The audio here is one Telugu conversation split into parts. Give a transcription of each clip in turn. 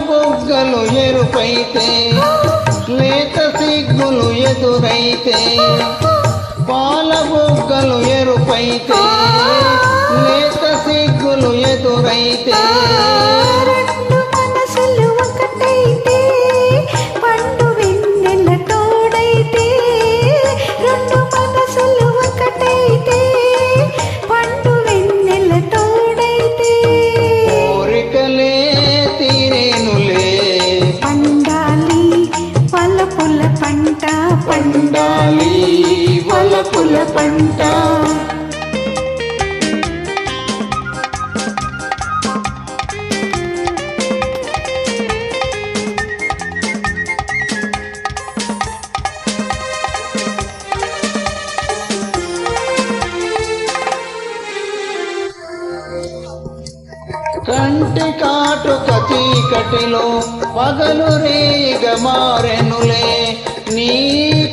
బొగ్గలు ఎరుపైతే లేత సిగ్గులు ఎదురైతే పాల బొగ్గలు ఎరుపైతే లేత సిగ్గులు ఎదురైతే పుల పంట. కంటి కాటుక చీకటిలో పగలు రేగ మారెనులే. నీ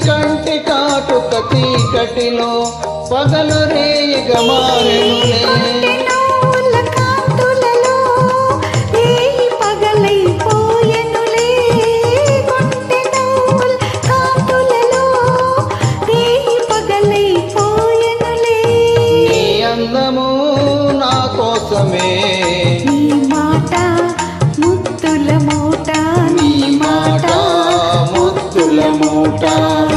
కంటి కాటుక చీకటిలో పగలు రేగ మారెనులే ముత్తుల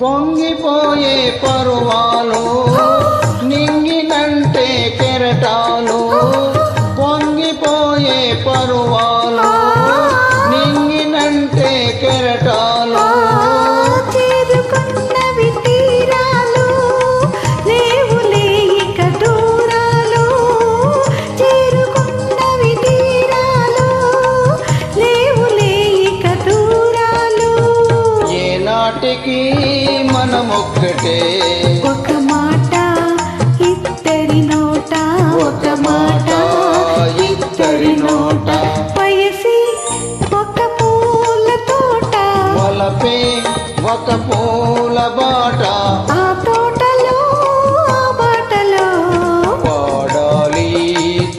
పొంగిపోయే పరువాలు నింగినంటే కెరటాలు పొంగిపోయే పరువాలు ఏనాటికి మనమొక్కటే. ఒక మాట ఇద్దరి నోట. ఒక మాట ఇద్దరి నోట. వయసి ఒక పూల తోట. వలపే ఒక పూల బాట. ఆ తోటలో ఆ బాటలో. పాడాలి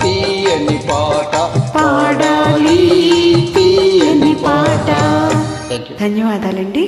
తీయని పాట. పాడాలి తీయని పాట. ధన్యవాదాలండి.